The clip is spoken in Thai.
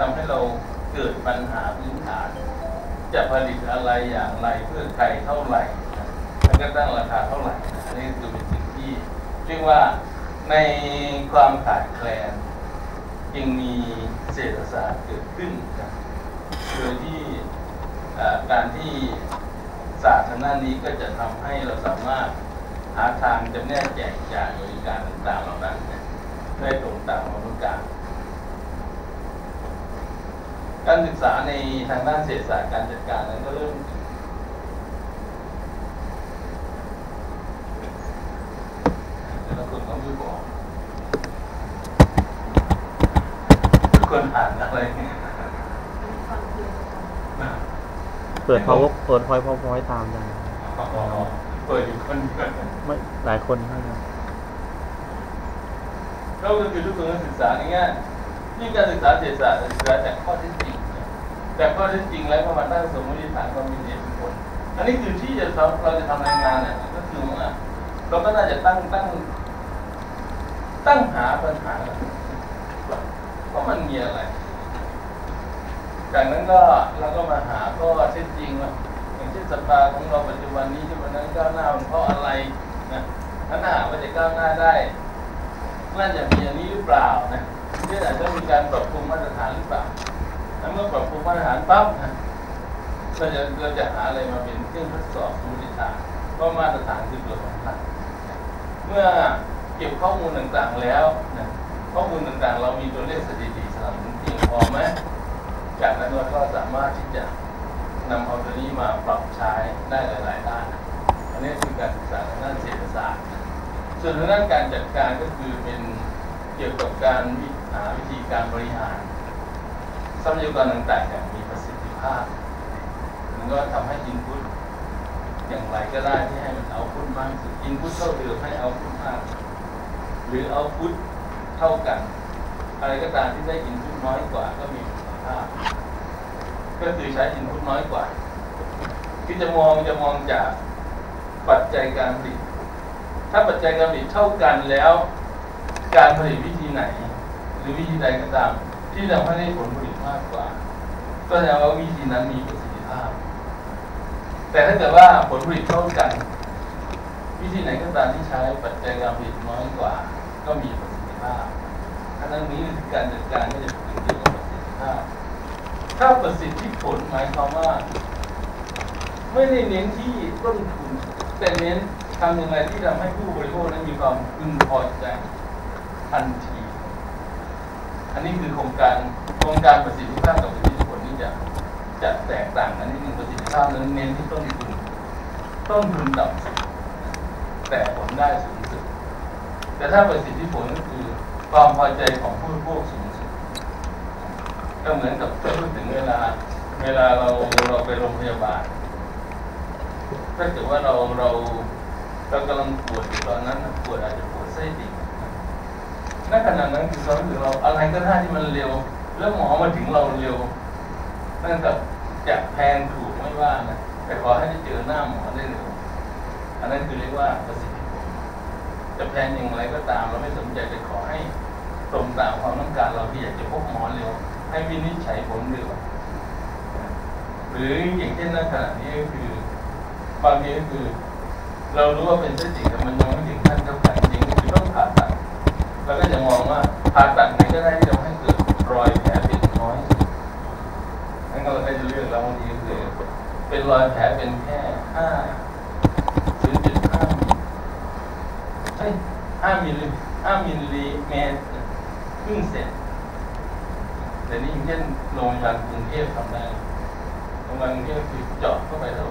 ทำให้เราเกิดปัญหาพื้นฐาน จะผลิตอะไรอย่างไรเพื่อใครเท่าไหร่แล้วก็ตั้งราคาเท่าไหร่นะอันนี้คือเป็นสิ่งที่เรียกว่าในความขาดแคลนยังมีเศรษฐศาสตร์เกิดขึ้นโดยที่การที่ศาสตร์ทางด้านนี้ก็จะทำให้เราสามารถหาทางจำแนกแจกจ่ายบริการต่างๆเหล่านั้นได้ตรงตามความต้องการ การศึกษาในทางด้านเศรษฐศาสตร์การจัดการนั้นก็เริ่มแต่ละคนก็ไม่บอกทุกคนอ่านอะไรเปิด power เปิด point powerpoint ตามได้อ๋อเปิดอยู่คนเดียวไม่หลายคนเท่านั้นเราก็คือทุกคนก็ศึกษาง่ายๆนี่การศึกษาเศรษฐศาสตร์ศึกษาจากข้อเท็จจริง แต่ข้อเท็จจริงแล้วก็มาตั้งสมมติฐานความมีเหตุผลอันนี้คือที่จะเราจะทำรายงานเนี่ยก็คือว่าเราก็น่าจะตั้งตั้ง ตั้งหาปัญหาว่ามันมีอะไร จากนั้นก็เราก็มาหาข้อเท็จจริงว่าอย่างเช่นสภาของเราปัจจุบันนี้ที่วันนั้นก้าวหน้ามันเพราะอะไรนะถ้าหากว่าจะก้าวหน้าได้น่าจะมีอันนี้หรือเปล่านะเช่นอาจจะมีการปรับปรุงมาตรฐานหรือเปล่า แล้วเมื่อปรับปรุงมาตรฐานปั๊บเราจะเราจะหาอะไรมาเป็นเครื่องทดสอบสมมติฐานว่ามาตรฐานคือตัวสำคัญเมื่อเก็บข้อมูลต่างๆแล้วนะข้อมูลต่างๆ เรามีตัวเลขสถิติสนับสนุนเพียงพอไหมจากนั้นเราก็สามารถที่จะนำเอาตัวนี้มาปรับใช้ได้หลายๆด้านอันนี้คือการศึกษาทางด้านเศรษฐศาสตร์ส่วนทางด้านการจัดการก็คือเป็นเกี่ยวกับการวิหาวิธีการบริหาร ทรัพยากรต่างๆอย่างมีประสิทธิภาพ มันก็ทำให้อินพุตอย่างไรก็ได้ที่ให้มันเอาพุตมากที่สุดอินพุตเท่าเดิมให้เอาพุตมาก หรือเอาพุตเท่ากัน อะไรก็ตามที่ได้อินพุตน้อยกว่าก็มีประสิทธิภาพ ก็คือใช้อินพุตน้อยกว่า ที่จะมองจะมองจากปัจจัยการผลิต ถ้าปัจจัยการผลิตเท่ากันแล้ว การผลิตวิธีไหน หรือวิธีใดก็ตาม ที่ทำให้ได้ผลผลิต มากกว่า ก็แสดงว่าวิธีนั้นมีประสิทธิภาพ แต่ถ้าเกิดว่าผลผลิตเท่ากัน วิธีไหนก็ตามที่ใช้ปัจจัยการผลิตน้อยกว่า ก็มีประสิทธิภาพอันนั้นนี้การจัดการก็จะเป็นเกี่ยวกับประสิทธิภาพ ถ้าประสิทธิผลหมายความว่า ไม่ได้เน้นที่ต้นทุนแต่เน้นทำอย่างไรที่ทำให้ผู้บริโภคนั้นมีความพึงพอใจทันที อันนี้คือโครงการ โครงการประสิทธิภาพกับประสิทธิผลนี่จะจะแตกต่างกันนิดนึงประสิทธิภาพนั้นเน้นที่ต้นทุนต้นทุนต่ำสุดแต่ผลได้สูงสุด แต่ถ้าประสิทธิผลก็คือความพอใจของผู้บริโภคสูงสุด ก็เหมือนกับถ้าพูดถึงเวลา เวลาเราเราไปโรงพยาบาลถ้าเกิดว่าเราเราเรากำลังปวดอยู่ตอนนั้นปวดอาจจะปวดไส้ติ่งณขณะนั้นคือความรู้สึกเราอะไรก็ได้ที่มันเร็ว แล้วหมอมาถึงเราเร็วนั่นกับจะแพงถูกไม่ว่านะแต่ขอให้ได้เจอหน้าหมอได้เร็วอันนั้นคือเรียกว่าประสิทธิผลจะแพงอย่างไรก็ตามเราไม่สนใจจะขอให้ตรงตามความต้องการเราที่อยากจะพบหมอเร็ว ให้วินิจฉัยผลเร็วหรืออย่างเช่นณขณะนี้ก็คือบางทีก็คือ เรารู้ว่าเป็นเส้นติ่งแต่มันยังไม่ถึงขั้นเข้าไปจริง เป็นรอยแผลเป็นแค่ห้าศูนย์จุดห้ามิลเฮ้ยห้ามิลลิห้ามิลลิเมตรครึ่งเซนแต่นี่อย่างเช่นโรงพยาบาลกรุงเทพทำได้โรงพยาบาลกรุงเทพคือเจาะเข้าไปแล้ว